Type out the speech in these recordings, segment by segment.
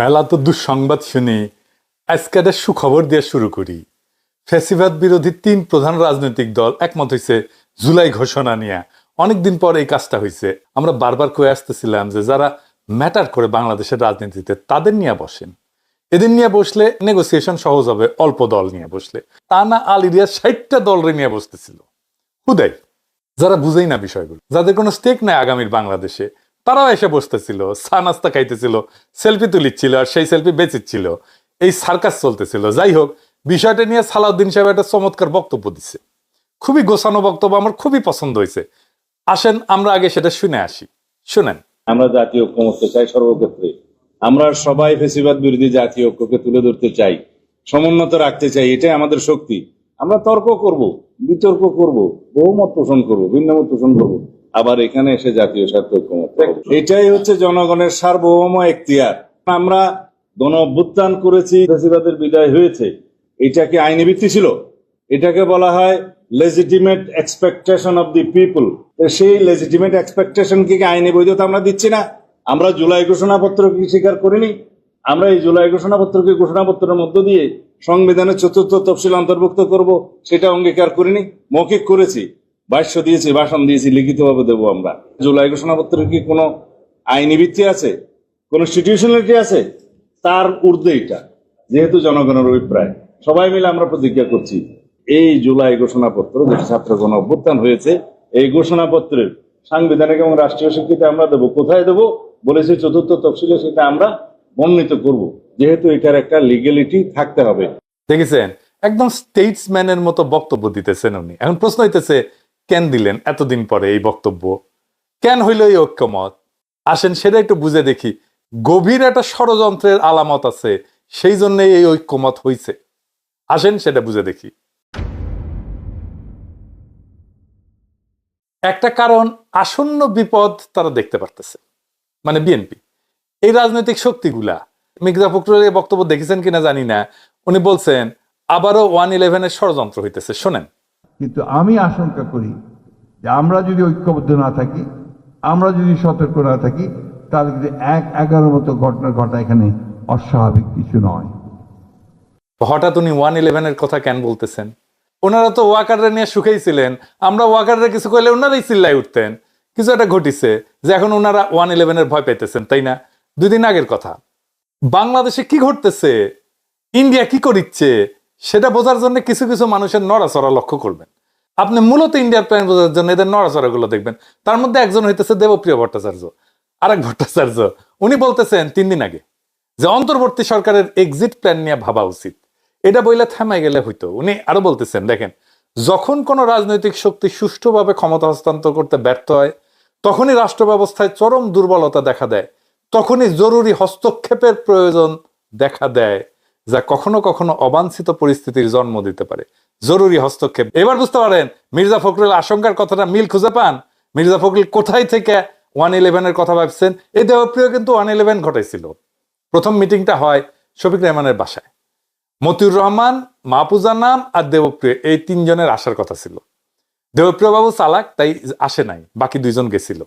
মেলা তো দুঃসংবাদ শুনি, আজকে একটা সুখবর দিয়ে শুরু করি। ফ্যাসিবাদ বিরোধী তিন প্রধান রাজনৈতিক দল একমত হয়েছে জুলাই ঘোষণা নিয়ে। অনেকদিন পর এই কাজটা হয়েছে আমরা বারবার কয়ে আসতেছিলাম যে যারা ম্যাটার করে বাংলাদেশের রাজনীতিতে, তাদের নিয়ে বসেন। এদের নিয়ে বসলে নেগোসিয়েশন সহজ হবে, অল্প দল নিয়ে বসলে। তা না, আল ইরিয়া ষাটটা দলরে নিয়ে বসতেছিল। হুদাই, যারা বুঝেই না বিষয়গুলো। যাদের কোনো স্টেক নাই আগামীর বাংলাদেশে। তারাও এসে বসতেছিল, চা নাস্তা খাইতেছিল সেলফি তুলিচ্ছিল আর সেই সেলফি বেচিচ্ছিল। এই সার্কাস চলতেছিল। যাই হোক, বিষয়টা নিয়ে সালাউদ্দিন সাহেব একটা চমৎকার বক্তব্য দিচ্ছে খুবই গোছানো বক্তব্য আমার খুবই পছন্দ হয়েছে। আসেন, আমরা আগে সেটা শুনে আসি। শুনেন। আমরা জাতীয় ঐক্যমত্য চাই সর্বক্ষেত্রে। আমরা সবাই ফেসিবাদ বিরোধী জাতীয় ঐক্যকে তুলে ধরতে চাই, সমুন্নত রাখতে চাই, এটাই আমাদের শক্তি। আমরা তর্ক করব, বিতর্ক করব, বহুমত পোষণ করব, ভিন্নমত পোষণ করব। আবার এখানে এসে জাতীয় স্বার্থ ঐক্যমত এটাই হচ্ছে জনগণের সার্বভৌম এখতিয়ার। আমরা গণ অভ্যুত্থান করেছি ফেসিবাদের বিদায় হয়েছে এটা কি আইনি ভিত্তি ছিল। এটাকে বলা হয় legitimate expectation of the people সেই লেজিটিমেট এক্সপেকটেশন কি আইনি বৈধতা আমরা দিচ্ছি না? আমরা জুলাই ঘোষণাপত্র কি স্বীকার করিনি? আমরা এই জুলাই ঘোষণাপত্রকে ঘোষণাপত্রের মধ্য দিয়ে সংবিধানের চতুর্থ তফসিল অন্তর্ভুক্ত করব সেটা অঙ্গীকার করিনি। মৌখিক করেছি। ভাষ্য দিয়েছি, ভাষণ দিয়েছি, লিখিতভাবে দেবো আমরা। জুলাই ঘোষণাপত্রের কি কোনো আইনি ভিত্তি আছে? কনস্টিটিউশনালিটি আছে? তার ঊর্ধ্বে এটা, যেহেতু জনগণের অভিপ্রায়। সবাই মিলে আমরা প্রতিজ্ঞা করছি, এই জুলাই ঘোষণাপত্র দেশের ছাত্র গণ অভ্যুত্থান হয়েছে, এই ঘোষণাপত্রের সাংবিধানিক এবং রাষ্ট্রীয় স্বীকৃতি আমরা দেবো, কোথায় দেবো? বলেছি চতুর্থ তফসিলে সেটা আমরা বর্ণিত করব, যেহেতু এটার একটা লিগেলিটি থাকতে হবে। দেখেছেন? একদম স্টেটসম্যানের মতো বক্তব্য দিতেছেন উনি। এখন প্রশ্ন হইতেছে কেন দিলেন? এতদিন পরে এই বক্তব্য। কেন হইল এই ঐক্যমত? আসেন সেটা একটু বুঝে দেখি। গভীর একটা ষড়যন্ত্রের আলামত আছে, সেই জন্যই এই ঐক্যমত হইছে। আসেন সেটা বুঝে দেখি। একটা কারণ, আসন্ন বিপদ তারা দেখতে পারতেছে। মানে বিএনপি এই রাজনৈতিক শক্তিগুলা, মির্জা ফখরুলের বক্তব্য দেখেছেন কিনা জানি না। উনি বলছেন, আবারও ওয়ান ইলেভেনের ষড়যন্ত্র হইতেছে, শোনেন। কিন্তু আমি আশঙ্কা করি যে আমরা যদি ঐক্যবদ্ধ না থাকি, আমরা যদি সতর্ক না থাকি, তাহলে কিন্তু এক এগারোর মতো ঘটনা ঘটা এখানে অস্বাভাবিক কিছু নয়। হঠাৎ উনি ওয়ান ইলেভেনের কথা কেন বলতেছেন? ওনারা তো ওয়াকাররা নিয়ে সুখেই ছিলেন। আমরা ওয়াকাররা কিছু করলে ওনারাই চিল্লাই উঠতেন। কিছু একটা ঘটিছে যে এখন ওনারা ওয়ান ইলেভেনের ভয় পেতেছেন, তাই না? দুই দিন আগের কথা। বাংলাদেশে কি ঘটতেছে? ইন্ডিয়া কি করিচ্ছে? সেটা বোঝার জন্য কিছু কিছু মানুষের নড়াচড়া লক্ষ্য করবেন। আপনি মূলত ইন্ডিয়ার প্ল্যান বোঝার জন্য এদের নড়াচড়া গুলো দেখবেন। তার মধ্যে একজন হইতেছে দেবপ্রিয় ভট্টাচার্য, আরেক ভট্টাচার্য। উনি বলতেছেন তিন দিন আগে যে, অন্তর্বর্তী সরকারের এক্সিট প্ল্যান নিয়ে ভাবা উচিত। এটা বইলে থামাই গেলে হইতো। উনি আরও বলতেছেন, দেখেন, যখন কোন রাজনৈতিক শক্তি সুষ্ঠুভাবে ক্ষমতা হস্তান্তর করতে ব্যর্থ হয়, তখনই রাষ্ট্র ব্যবস্থায় চরম দুর্বলতা দেখা দেয়। তখনই জরুরি হস্তক্ষেপের প্রয়োজন দেখা দেয়। যা কখনো কখনো অবাঞ্ছিত পরিস্থিতির জন্ম দিতে পারে। জরুরি হস্তক্ষেপ। এবার বুঝতে পারেন, মির্জা ফখরুল আশঙ্কার কথাটা মিল খুঁজে পান? মির্জা ফখরুল কোথায় থেকে ওয়ান ইলেভেনের কথা ভাবছেন? এই দেবপ্রিয় কিন্তু ওয়ান ইলেভেন ঘটাইছিল। প্রথম মিটিংটা হয় শফিক রহমানের বাসায়। মতিউর রহমান, মাহফুজা নাম আর দেবপ্রিয় এই তিনজনের আসার কথা ছিল। দেবপ্রিয় বাবু চালাক, তাই আসে নাই, বাকি দুইজন গেছিল।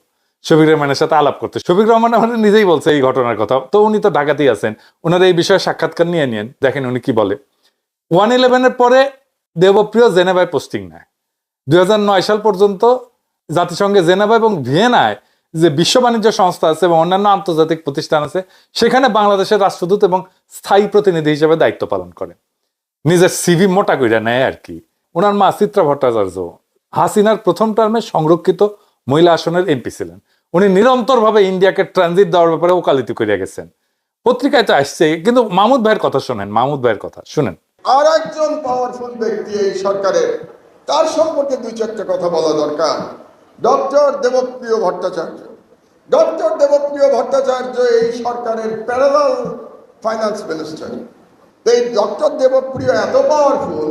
শফিক রহমানের সাথে আলাপ করতে। শফিক রহমান আমাদের নিজেই বলছে এই ঘটনার কথা। তো উনি তো ঢাকাতেই আছেন। ওনার এই বিষয়ে সাক্ষাৎকার নিয়ে নিন দেখেন উনি কি বলে। ওয়ান ইলেভেনের পরে দেবপ্রিয় জেনেভায় পোস্টিং নেয়। দুই নয় সাল পর্যন্ত জাতিসংঘে জেনেভা এবং ভিয়েনায় যে বিশ্ব বাণিজ্য সংস্থা আছে এবং অন্যান্য আন্তর্জাতিক প্রতিষ্ঠান আছে, সেখানে বাংলাদেশের রাষ্ট্রদূত এবং স্থায়ী প্রতিনিধি হিসেবে দায়িত্ব পালন করেন নিজের সিভি মোটা কইরা নেয় আর কি। ওনার মা চিত্রা ভট্টাচার্য হাসিনার প্রথম টার্মে সংরক্ষিত মহিলা আসনের এমপি ছিলেন। উনি নিরন্তরভাবে ইন্ডিয়াকে ট্রানজিট দেওয়ার ব্যাপারে ওকালতি করিয়া গেছেন। পত্রিকায় তো আসছে, কিন্তু মাহমুদ ভাইয়ের কথা শোনেন, মাহমুদ ভাইয়ের কথা শুনেন। আর একজন পাওয়ারফুল ব্যক্তি এই সরকারের, তার সম্পর্কে দুই চারটে কথা বলা দরকার। ডক্টর দেবপ্রিয় ভট্টাচার্য। ডক্টর দেবপ্রিয় ভট্টাচার্য এই সরকারের প্যারালাল ফাইন্যান্স মিনিস্টার এই ডক্টর দেবপ্রিয় এত পাওয়ারফুল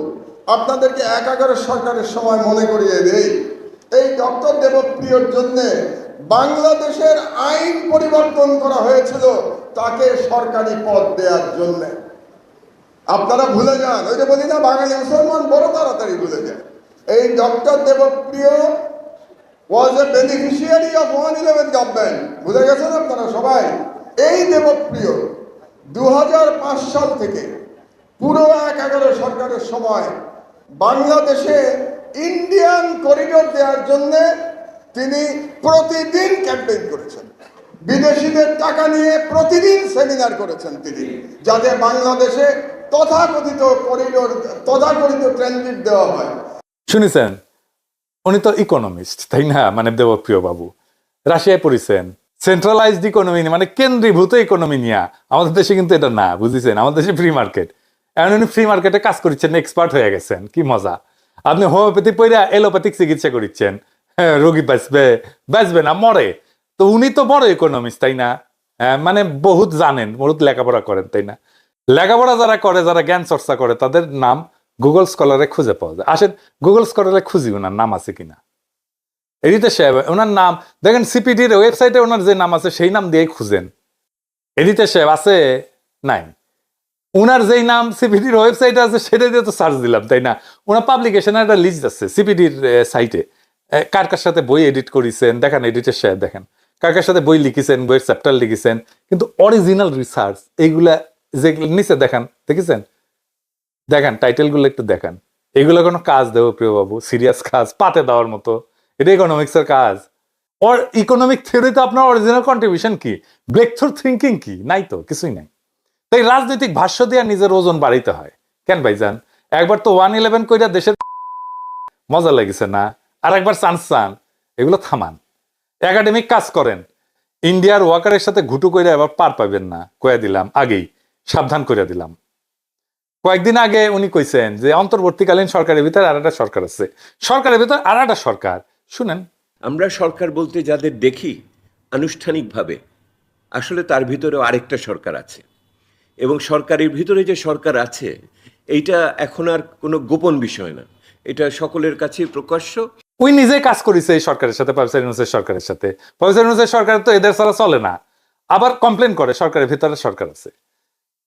আপনাদেরকে এক এগারো সরকারের সময় মনে করিয়ে দেই। এই ডক্টর দেবপ্রিয়র জন্য বাংলাদেশের আইন পরিবর্তন করা হয়েছিল তাকে সরকারি পদ দেওয়ার জন্যে। আপনারা ভুলে যান, ওই যে বলি না, বাঙালি মুসলমান বড় তাড়াতাড়ি ভুলে যায়। এই doctor Debapriya was a beneficiary of one eleven government ভুলে গেছেন আপনারা সবাই? এই দেবপ্রিয় দু হাজার পাঁচ সাল থেকে পুরো এক এগারো সরকারের সময় বাংলাদেশে ইন্ডিয়ান করিডোর দেওয়ার জন্য তিনি প্রতিদিন ক্যাম্পেইন করেছেন। বিদেশিদের টাকা নিয়ে প্রতিদিন সেমিনার করেছেন তিনি, যাতে বাংলাদেশে তথাকথিত করিডোর তথাকথিত ট্রানজিট দেওয়া হয়। শুনেছেন? উনি তো ইকোনমিস্ট তাই না? মানে দেবপ্রিয় বাবু। রাশিয়ায় পড়েছেন। সেন্ট্রালাইজড ইকোনমি মানে কেন্দ্রীভূত ইকোনমি নিয়ে। আমাদের দেশে কিন্তু এটা না, বুঝেছেন? আমাদের দেশে ফ্রি মার্কেট এখন উনি ফ্রি মার্কেটে কাজ করছেন এক্সপার্ট হয়ে গেছেন। কি মজা। আপনি হোমিওপ্যাথি পইরা এলোপ্যাথিক চিকিৎসা করছেন হ্যাঁ রোগী বাঁচবে বাঁচবে না মরে। তো উনি তো বড় ইকোনমিস্ট তাই না? হ্যাঁ, মানে বহুত জানেন বহুত লেখাপড়া করেন তাই না? লেখাপড়া যারা করে যারা জ্ঞান চর্চা করে তাদের নাম গুগল স্কলারে খুঁজে পাওয়া যায়। আসেন গুগল স্কলারে খুঁজি ওনার নাম আছে কিনা। এডিটর সাহেব ওনার নাম দেখেন সিপিডির ওয়েবসাইটে ওনার যে নাম আছে সেই নাম দিয়েই খুঁজেন। এডিটর সাহেব আছে? নাই। ওনার যেই নাম সিপিডির ওয়েবসাইটে আছে সেটা দিয়ে তো সার্চ দিলাম, তাই না? ওনার পাবলিকেশনের একটা লিস্ট আছে সিপিডির সাইটে কার কার সাথে বই এডিট করেছেন, দেখেন এডিটর সাহেব, দেখেন। কার কার সাথে বই লিখেছেন, বইয়ের চ্যাপ্টার লিখেছেন, কিন্তু অরিজিনাল রিসার্চ এইগুলা যেগুলো নিচে দেখান, দেখেছেন? দেখেন টাইটেলগুলো একটু দেখান। এগুলো কোনো কাজ দেবো, প্রিয় বাবু সিরিয়াস কাজ, পাতে দেওয়ার মতো। এটা ইকোনমিক্সের কাজ। ওর ইকোনমিক থিওরিতে আপনার অরিজিনাল কন্ট্রিবিউশন কি? ব্রেক থ্রু থিঙ্কিং কি? নাই তো, কিছুই নাই। তাই রাজনৈতিক ভাষ্য দিয়ে নিজের ওজন বাড়াইতে হয়। কেন ভাইজান? একবার তো ওয়ান ইলেভেন কইরা দেশের মজা লেগেছে না? আর একবার চান্স চান। এগুলো থামান। একাডেমিক কাজ করেন। ইন্ডিয়ার ওয়াকারের সাথে ঘুটু কইরা এবার পার পাবেন না। কয়ে দিলাম আগেই, সাবধান করে দিলাম। কয়েকদিন আগে উনি কইছেন যে অন্তর্বর্তীকালীন সরকারের ভিতরে আর একটা সরকার আছে। সরকারের ভিতরে আর একটা সরকার। শুনেন। আমরা সরকার বলতে যাদের দেখি, আনুষ্ঠানিকভাবে, আসলে তার ভিতরেও আরেকটা সরকার আছে। এবং সরকারের ভিতরে যে সরকার আছে, এইটা এখন আর কোনো গোপন বিষয় না। এটা সকলের কাছে প্রকাশ্য। উনি নিজে কাজ করেছে এই সরকারের সাথে প্রফেসর ইউনুসের সরকারের সাথে। প্রফেসর ইউনুসের সরকার তো এদের ছাড়া চলে না। আবার কমপ্লেন করে, সরকারের ভিতরে সরকার আছে।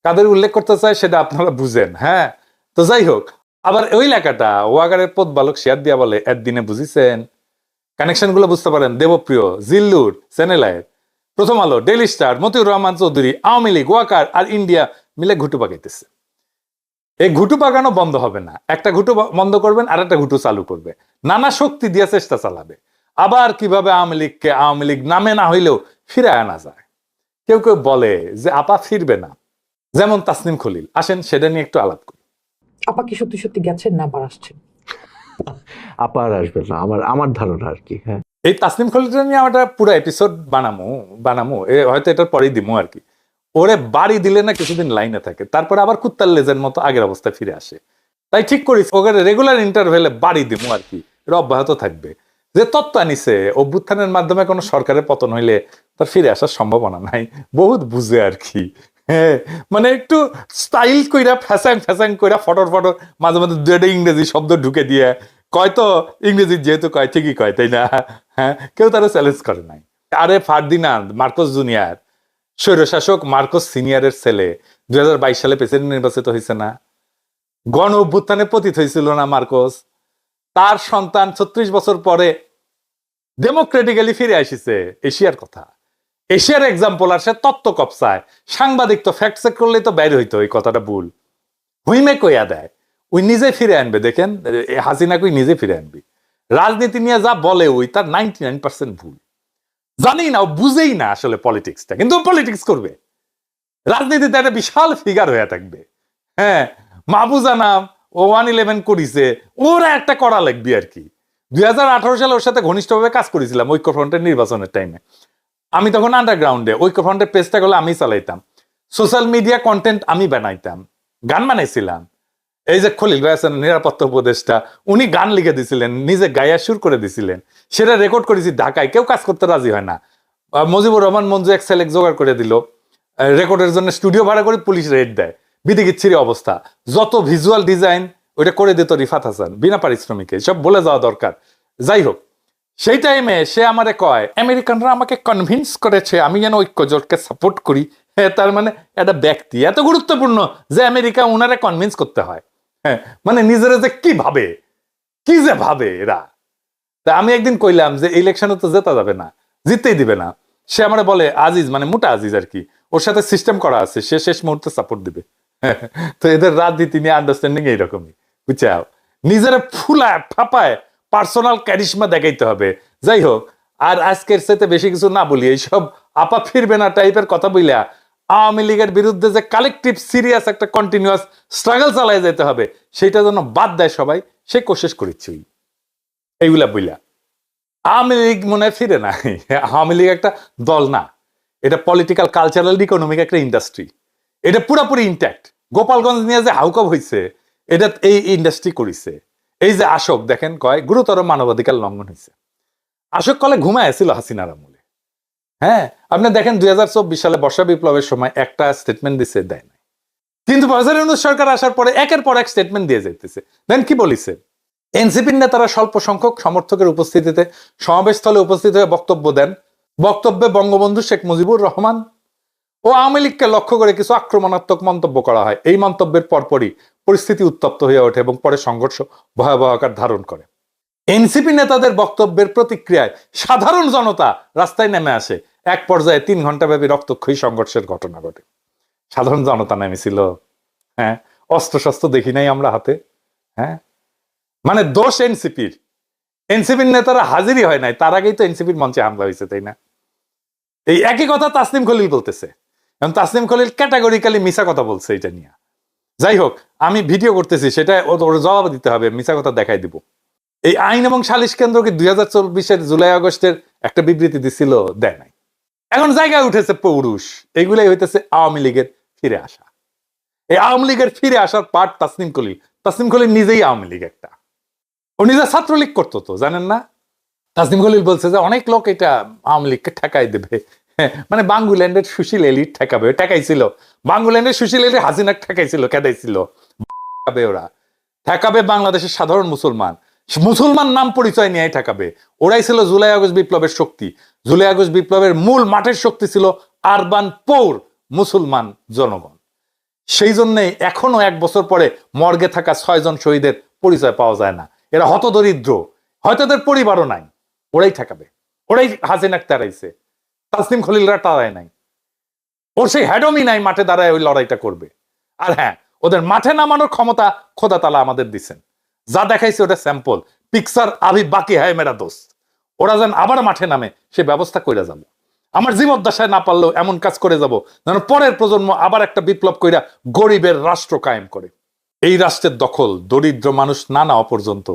কাদের উল্লেখ করতে চায় সেটা আপনারা বুঝেন হ্যাঁ? তো যাই হোক, আবার ওই লেখাটা, ওয়াগারের পদ বালক শেয়ার দিয়া বলে, একদিনে বুঝিছেন? কানেকশনগুলো বুঝতে পারেন। দেবপ্রিয়, জিল্লুর সেনেলায়ের প্রথম আলো ডেলি স্টার মতিউর রহমান চৌধুরী আওয়ামী লীগ ওয়াকার আর ইন্ডিয়া মিলে ঘুটু পাকাইতেছে। এই ঘুটু পাকানো বন্ধ হবে না। একটা ঘুটু বন্ধ করবেন আর একটা ঘুটু চালু করবে। নানা শক্তি দিয়ে চেষ্টা চালাবে। আবার কীভাবে আওয়ামী লীগকে আওয়ামী লীগ নামে না হইলেও ফিরে আনা যায়। কেউ কেউ বলে যে আপা ফিরবে না। যেমন তাসনিম খলিল। আসেন সেটা নিয়ে একটু আলাপ করি। আপা কি সত্যি সত্যি গেছেন না আবার আসছেন? আপার আসবে না। আমার আমার ধারণা আর কি হ্যাঁ। এই তাসনিম খলিলটা নিয়ে আমরা পুরো এপিসোড বানামো বানামো। এ হয়তো এটার পরেই দিমো আর কি। ওরে বাড়ি দিলে না কিছুদিন লাইনে থাকে। তারপরে আবার কুত্তার লেজের মতো আগের অবস্থায় ফিরে আসে। তাই ঠিক করিস, ওকে রেগুলার ইন্টারভেলে বাড়ি দিমো আর কি। অব্যাহত থাকবে। যে তত্ত্ব আনিছে, অভ্যুত্থানের মাধ্যমে কোনো সরকারের পতন হইলে তার ফিরে আসার সম্ভাবনা নাই। বহুত বুঝে আর কি। হ্যাঁ মানে একটু স্টাইল কইরা ফ্যাসাং ফ্যাসাং কইরা, ফটর ফটর, মাঝে মাঝে দুটা ইংরেজি শব্দ ঢুকে দিয়ে কয় তো? ইংরেজি যেহেতু কয়, ঠিকই কয়, তাই না? হ্যাঁ কেউ তারা চ্যালেঞ্জ করে নাই। আরে ফার্দিনান্দ, মার্কোস জুনিয়র, স্বৈরশাসক মার্কোস সিনিয়রের ছেলে, দুই হাজার বাইশ সালে প্রেসিডেন্ট নির্বাচিত হয়েছে না। গণ অভ্যুত্থানে পতিত হয়েছিল না মার্কোস। তার সন্তান ছত্রিশ বছর পরে ডেমোক্রেটিক্যালি ফিরে আসিছে। এশিয়ার কথা। এশিয়ার এক্সাম্পল আর সে তত্ত্ব কপসায় সাংবাদিক তো ফ্যাক্ট চেক করলেই তো বাইরে হইতো, এই কথাটা ভুল। হুইমে কইয়া দেয়। ওই নিজে ফিরে আনবে, দেখেন, এ হাসিনা নিজে ফিরে আনবি। রাজনীতি নিয়ে যা বলে ওই, তার নাইনটি নাইন পার্সেন্ট ভুল। জানি না, ও বুঝেই না আসলে পলিটিক্সটা কিন্তু পলিটিক্স করবে। রাজনীতিতে একটা বিশাল ফিগার হয়ে থাকবে। হ্যাঁ মাহবুজা নাম ও ওয়ান ইলেভেন করিছে, ওরা একটা করা লাগবে আর কি। দুই হাজার আঠারো সালে ওর সাথে ঘনিষ্ঠভাবে কাজ করেছিলাম ঐক্যফ্রন্টের নির্বাচনের টাইমে আমি তখন আন্ডারগ্রাউন্ডে ঐক্যফ্রন্টের পেজটা গুলো আমি চালাইতাম। সোশ্যাল মিডিয়া কন্টেন্ট আমি বানাইতাম, গান বানাইছিলাম। এই যে খলিল ভাই আছেন, নিরাপত্তা উপদেষ্টা, উনি গান লিখে দিছিলেন, নিজে গায়া সুর করে দিছিলেন। সেটা রেকর্ড করেছি ঢাকায়, কেউ কাজ করতে রাজি হয় না। মুজিবুর রহমান মঞ্জু এক সেলেক জোগাড় করে দিল। রেকর্ডের জন্য স্টুডিও ভাড়া করে পুলিশ রেড দেয়। বিদিকিচ্ছিরি অবস্থা। যত ভিজুয়াল ডিজাইন ওইটা করে দিত রিফাত হাসান, বিনা পারিশ্রমিকে। সব বলে যাওয়া দরকার। যাই হোক, সেই টাইমে সে আমারে কয়, আমেরিকানরা আমাকে কনভিন্স করেছে, আমি যেন ঐক্য জোটকে সাপোর্ট করি। তার মানে একটা ব্যক্তি। এত গুরুত্বপূর্ণ যে আমেরিকা ওনারে কনভিন্স করতে হয়। হ্যাঁ মানে নিজেরা যে কি ভাবে? কি যে ভাবে এরা? তা আমি একদিন কইলাম যে ইলেকশনে তো জেতা যাবে না, জিততেই দিবে না। সে আমার বলে, আজিজ মানে মোটা আজিজ আর কি, ওর সাথে সিস্টেম করা আছে, সে শেষ মুহূর্তে সাপোর্ট দিবে। তো এদের রাজনীতি নিয়ে আন্ডারস্ট্যান্ডিং এইরকমই বুঝছাও? নিজের ফুলায়, ফাপায় পার্সোনাল ক্যারিশমা দেখাইতে হবে। যাই হোক, আর আজকের সাথে বেশি কিছু না বলি, এইসব আপা ফিরবে না টাইপের কথা বইলা আওয়ামী লীগের বিরুদ্ধে যে কালেকটিভ সিরিয়াস একটা কন্টিনিউয়াস স্ট্রাগল চালায় যেতে হবে সেটা যেন বাদ দেয় সবাই, সে কোশেষ করেছি এইগুলা বইলা। আওয়ামী লীগ মনে হয় ফিরে না। আওয়ামী লীগ একটা দল না। এটা পলিটিক্যাল কালচারাল ইকোনমিক একটা ইন্ডাস্ট্রি এটা পুরোপুরি ইন্ট্যাক্ট গোপালগঞ্জ নিয়ে যে হাউকাপ হয়েছে এটা এই ইন্ডাস্ট্রি করেছে। এই যে আশোক, দেখেন কয়, গুরুতর মানবাধিকার লঙ্ঘন হয়েছে আশোক কলে ঘুমায় ছিল হাসিনার আমলে। হ্যাঁ আপনি দেখেন দুই হাজার চব্বিশ সালে বর্ষা বিপ্লবের সময় একটা স্টেটমেন্ট দিছে, দেয় নাই। কিন্তু প্রফেসর সরকার আসার পরে একের পর এক স্টেটমেন্ট দিয়ে যাইতেছে। দেন কি বলিছে? এনসিপির নেতারা স্বল্প সংখ্যক সমর্থকের উপস্থিতিতে, সমাবেশস্থলে উপস্থিত হয়ে বক্তব্য দেন। বক্তব্যে বঙ্গবন্ধু শেখ মুজিবুর রহমান ও আওয়ামী লীগকে লক্ষ্য করে কিছু আক্রমণাত্মক মন্তব্য করা হয়। এই মন্তব্যের পরপরই পরিস্থিতি উত্তপ্ত হয়ে ওঠে এবং পরে সংঘর্ষ ভয়াবহ আকার ধারণ করে। এনসিপি নেতাদের বক্তব্যের প্রতিক্রিয়ায় সাধারণ জনতা রাস্তায় নেমে আসে। এক পর্যায়ে তিন ঘন্টাব্যাপী রক্তক্ষয়ী সংঘর্ষের ঘটনা ঘটে। সাধারণ জনতা নেমেছিল। হ্যাঁ অস্ত্র শস্ত্র দেখি নাই আমরা হাতে। হ্যাঁ মানে দোষ এনসিপির। এনসিপির নেতারা হাজিরই হয় নাই। তার আগেই তো এনসিপির মঞ্চে হামলা হয়েছে, তাই না? এই একই কথা তাসনিম খলিল বলতেছে। এবং তাসনিম খলিল ক্যাটাগরিক্যালি মিশা কথা বলছে এটা নিয়ে। যাই হোক, আমি ভিডিও করতেছি, সেটা ওর জবাব দিতে হবে মিশা কথা দেখাই দিব। এই আইন এবং সালিশ কেন্দ্রকে দুই হাজার চব্বিশের জুলাই আগস্টের একটা বিবৃতি দিছিল? দেয় নাই। এখন জায়গায় উঠেছে পৌরুষ। এগুলাই হইতেছে আওয়ামী লীগের ফিরে আসা। এই আওয়ামী লীগের ফিরে আসার পার্ট তাসনিম খলিল। তাসনিম খলিল নিজেই আওয়ামী লীগ একটা। ও নিজে ছাত্রলীগ করতো তো, জানেন না? তাসনিম খলিল বলছে যে অনেক লোক এটা আওয়ামী লীগকে ঠেকাই দেবে। মানে বাঙ্গুল্যান্ডের সুশীল এলিট ঠেকাবে। ঠেকাইছিল। বাঙ্গুল্যান্ডের সুশীল এলিট হাসিনাক ঠেকাইছিল, কেদাইছিল। ঠেকাবে ওরা। ঠেকাবে বাংলাদেশের সাধারণ মুসলমান। মুসলমান নাম পরিচয় নিয়ে ঠেকাবে। ওরাই ছিল জুলাই আগস্ট বিপ্লবের শক্তি। জুলাই আগস্ট বিপ্লবের মূল মাঠের শক্তি ছিল আরবান পৌর মুসলমান জনগণ। সেই জন্যই এখনও এক বছর পরে মর্গে থাকা ছয়জন শহীদের পরিচয় পাওয়া যায় না। এরা হতদরিদ্র। হয়তো এদের পরিবারও নাই। ওরাই ঠেকাবে। ওরাই হাসিনাক তারাইছে তাসলিম খলিলরা তারায় নাই। ওর সেই হ্যাডমই নাই মাঠে দাঁড়ায় ওই লড়াইটা করবে। আর হ্যাঁ ওদের মাঠে নামানোর ক্ষমতা খোদা তালা আমাদের দিছেন। যা দেখাইছে ওটা স্যাম্পল পিকচার আভি বাকি হ্যায় মেরা দোস্ত। ওরা যেন আবার মাঠে নামে, সে ব্যবস্থা করে যাব। আমার জীবদ্দশায় না পারলেও এমন কাজ করে যাব, যেন পরের প্রজন্ম আবার একটা বিপ্লব কইরা গরিবের রাষ্ট্র কায়েম করে। এই রাষ্ট্রের দখল দরিদ্র মানুষ না নেওয়া পর্যন্ত,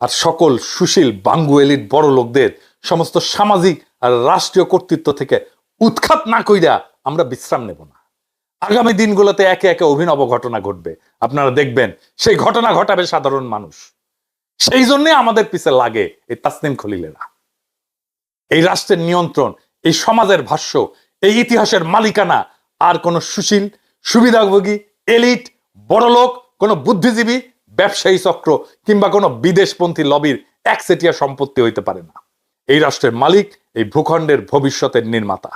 আর সকল সুশীল বাঙ্গু এলিট বড় লোকদের সমস্ত সামাজিক আর রাষ্ট্রীয় কর্তৃত্ব থেকে উৎখাত না কইরা আমরা বিশ্রাম নেব না। আগামী দিনগুলোতে একে একে অভিনব ঘটনা ঘটবে। আপনারা দেখবেন, সেই ঘটনা ঘটাবে সাধারণ মানুষ। সেই জন্যে আমাদের পিছে লাগে এই তাসনিম খলিলেরা। এই রাষ্ট্রের নিয়ন্ত্রণ, এই সমাজের ভাষ্য, এই ইতিহাসের মালিকানা, আর কোন সুশীল, সুবিধাভোগী, এলিট, বড়লোক, কোন বুদ্ধিজীবী, ব্যবসায়ী চক্র, কিংবা কোনো বিদেশপন্থী লবির একচেটিয়া সম্পত্তি হইতে পারে না। এই রাষ্ট্রের মালিক, এই ভূখণ্ডের ভবিষ্যতের নির্মাতা।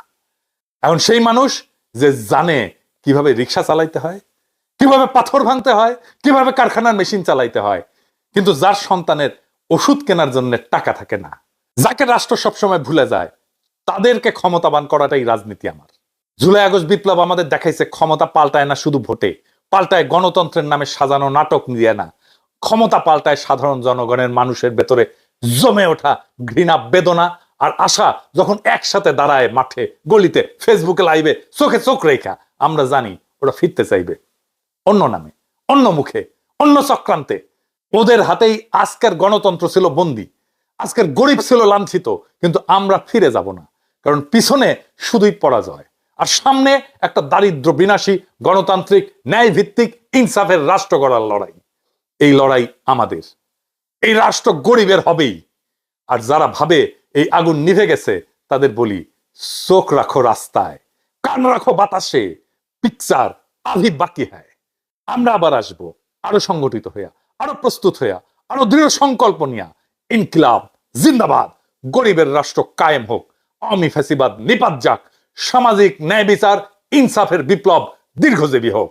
এখন সেই মানুষ যে জানে কীভাবে রিক্সা চালাইতে হয় কীভাবে পাথর ভাঙতে হয়, কীভাবে কারখানার মেশিন চালাইতে হয়। কিন্তু যার সন্তানের ওষুধ কেনার জন্য টাকা থাকে না, যাকে রাষ্ট্র সবসময় ভুলে যায়, তাদেরকে ক্ষমতাবান করাটাই রাজনীতি আমার। জুলাই, আগস্ট বিপ্লব আমাদের দেখাইছে ক্ষমতা পাল্টায় না শুধু ভোটে, পাল্টায় গণতন্ত্রের নামে সাজানো নাটক নিয়ে না। ক্ষমতা পাল্টায় সাধারণ জনগণের মানুষের ভেতরে জমে ওঠা ঘৃণা, বেদনা আর আশা যখন একসাথে দাঁড়ায় মাঠে, গলিতে ফেসবুকে লাইভে চোখে চোখ রেখা, আমরা জানি ওরা ফিরতে চাইবে। অন্য নামে, অন্য মুখে, অন্য চক্রান্তে। ওদের হাতেই আজকের গণতন্ত্র ছিল বন্দী, আজকের গরিব ছিল লাঞ্ছিত, কিন্তু আমরা ফিরে যাব না, কারণ পিছনে শুধুই পরাজয়, আর সামনে একটা দারিদ্র বিনাশী গণতান্ত্রিক ন্যায় ভিত্তিক ইনসাফের রাষ্ট্র গড়ার লড়াই। এই লড়াই আমাদের। এই রাষ্ট্র গরিবের হবেই। আর যারা ভাবে এই আগুন নিভে গেছে, তাদের বলি, চোখ রাখো রাস্তায়, কান রাখো বাতাসে পিকচার আভি বাকি হয় আমরা আবার আসব, আরও সংগঠিত হইয়া, আরও প্রস্তুত হইয়া, আরও দৃঢ় সংকল্প নিয়া। ইনকিলাব, জিন্দাবাদ, গরিবের রাষ্ট্র কায়েম হোক অমি ফ্যাসিবাদ নিপাত যাক, সামাজিক ন্যায় বিচার, ইনসাফের বিপ্লব দীর্ঘজীবী হোক।